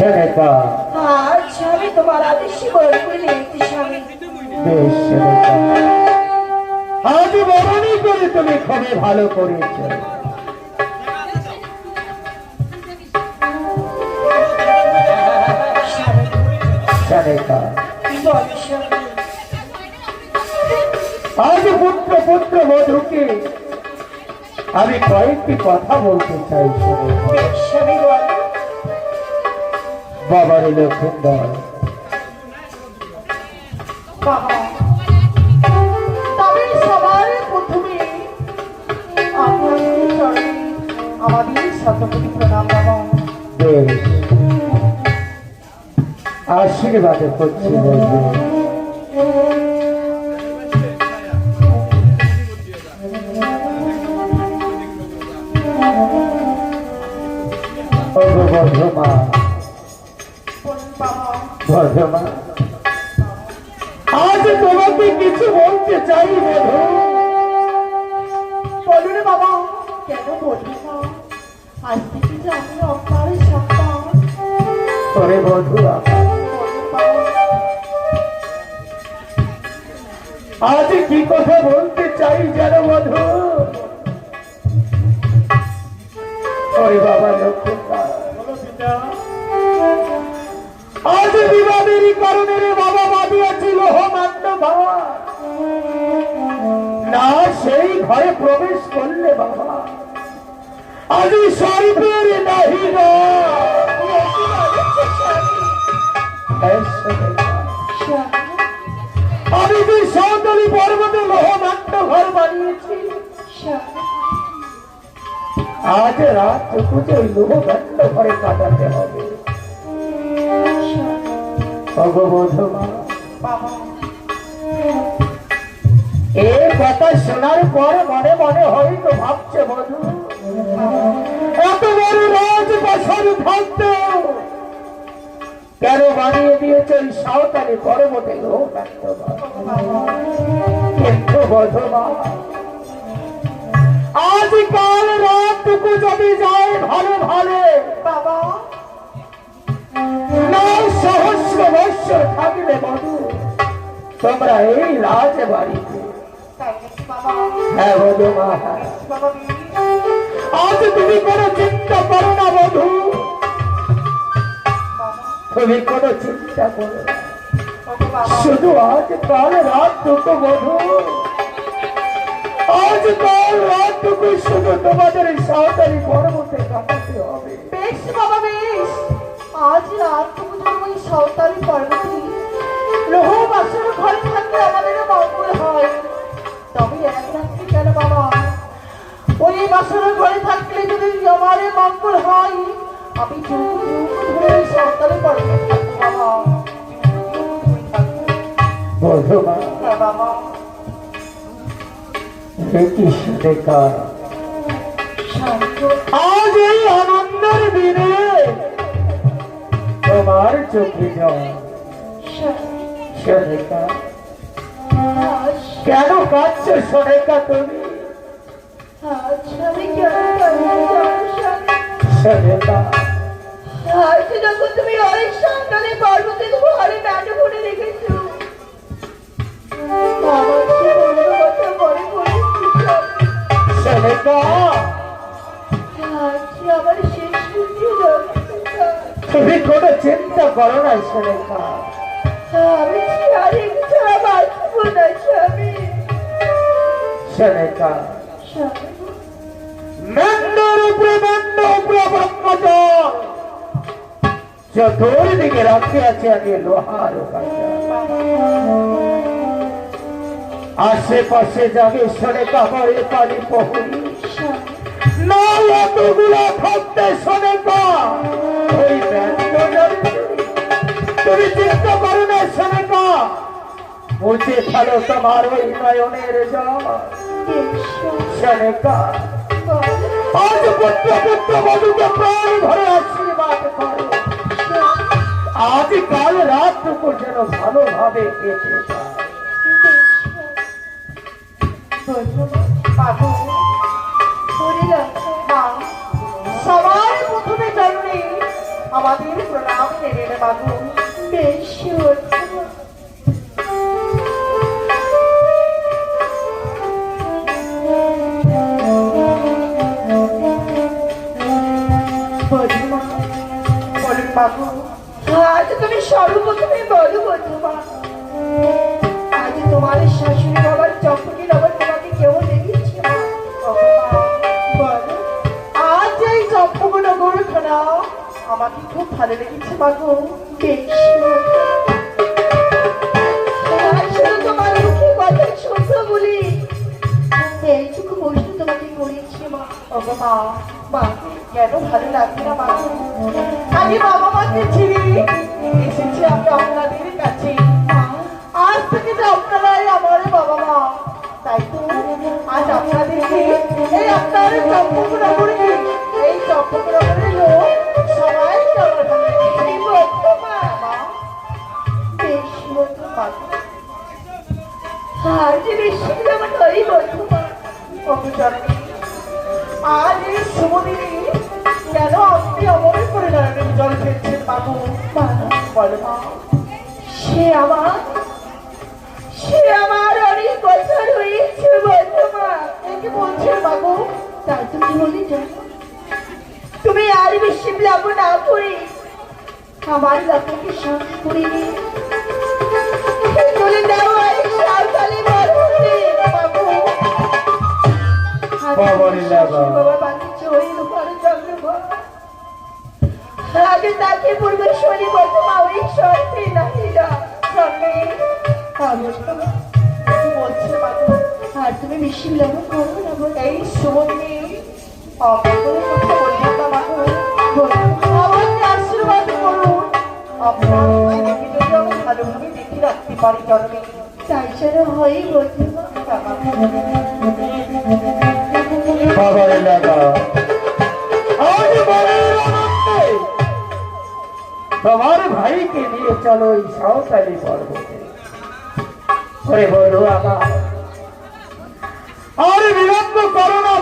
সেনেকা আজ আমি তোমার আদেশে বরণ করে নিয়েছি স্বামী। বেশ সেনেকা আজ বরণই করে তুমি খুবই ভালো করেছ। সেনেকা আজ পুত্র পুত্র মধুকে আমি কয়েকটি কথা বলতে চাই সেনেকা বেশ স্বামী বল। বাবার লক্ষিন্দর বাবা তবে সবার প্রথমে আপনাদের চরণে আমাদের শতকোটি প্রণাম বাবা বেশ। আশীর্বাদ করছি বলব বর্ধমা বলুন আজ তোমাকে কিছু বলতে চাই বধু বলুন বাবা কেন বলবি না? আজ থেকে যে আমি বধু বাবা আজ কি কথা বলতে চাই যেন বধু ওরে বাবা আজ বিবাদের আজ ঘর বানিয়েছি আজ রাত টুকুতে ওই লোহমান্য ঘরে কাটাতে হবে। এ কথা শোনার পর মনে মনে হয়তো ভাবছে বধু, এত বড় রাজ বছর থাকতে কেন বানিয়ে দিয়েছে ওই সাঁওতালি পর্বতে ঘর কিন্তু বধমা আজ কাল রাতটুকু যদি যায় ভালো ভালো। বাবা বৎসর থাকলে বধু তোমরা এই রাজ বাড়িতে হ্যাঁ আজ তুমি কোনো চিন্তা করো না, বধু। তুমি কোনো চিন্তা করো শুধু আজ কাল রাতটুকু, বধু। আজ কাল রাতটুকু শুধু তোমাদের এই সাঁওতালি পর্বতে কাটাতে হবে। বেশ বাবা, বেশ। আজ রাত তুমি ওই সাঁওতালি পর্বতে লোহ বাসর ঘরে থাকলে আমাদের মঙ্গল হয়। তবে এক রাত্রি কেন বাবা? ওই বাসর ঘরে থাকলে যদি আমার মঙ্গল হয় আমি পর্বতে থাকব বাবা। হ্যাঁ আজ এই আনন্দের দিনে তোমার চোখে জল। কেন কাঁদছ সোনেকা তুমি তুমি কোনো চিন্তা করো না সোনেকা সোনেকা। মন্ডর উপরে মন্ড উপরে ব্রহ্মচর চতুর্দিকে রাখতে আছে আমি লোহার আশেপাশে যাবে সরে কাপড়ে পানি পহুরি। না এতগুলো থাকতে শোনে কা ওই ব্যান্ডটার তুমি চিন্তা করো না শোনে কা মুছে ফেলো তোমার ওই নয়নের জল। আজ পুত্র পুত্র মধুকে প্রাণ ভরে আশীর্বাদ করো। আজ কাল রাতটুকু যেন ভালোভাবে কেটে প্রথমে আমাদের প্রণাম নেবে বাবু। আজ তুমি সর্বপ্রথমে বলো বধূমা আজ তোমার শাশুড়ি মা মা কেন ভালো লাগছে না বাবু আমি বাবা মাকে ছিড়ি এসেছি আমি আপনাদের কাছে মা। আজ থেকে যে আপনারাই আমার বাবা মা। তাই তো আজ আপনাদেরকে এই আপনার এই। এই বর্তমা মা, বেশ আমার আজ এই শুভ দিনে কেন আপনি অমরের করে দাঁড়াবেন জল ফেলছেন বাবু? মা বলো মা। সে আমার সে আমার অনেক বছর হয়েছে বর্তমা এ কি বলছেন বাবু? তাই তুমি বলে তুমি আর বেশি লাভ না করে আমার লক্ষ্যকে সঙ্গে করে চলে যাও এই সাঁওতালি আগে তাকে পূর্বে শনি বর্তমা ওই সর্পে নাহিলা স্বামী তো কি আর তুমি বেশি লাভ করো না ভালোভাবে দেখে রাখতে পারি জন্মে তাই ছাড়া হয় বর্তমা বাবার লাগা। আজ বড়ের আনন্দে। তোমার ভাইকে নিয়ে চলো এই সাঁওতালি পর্বতে। ওরে বলো আমার আর বিলম্ব করো না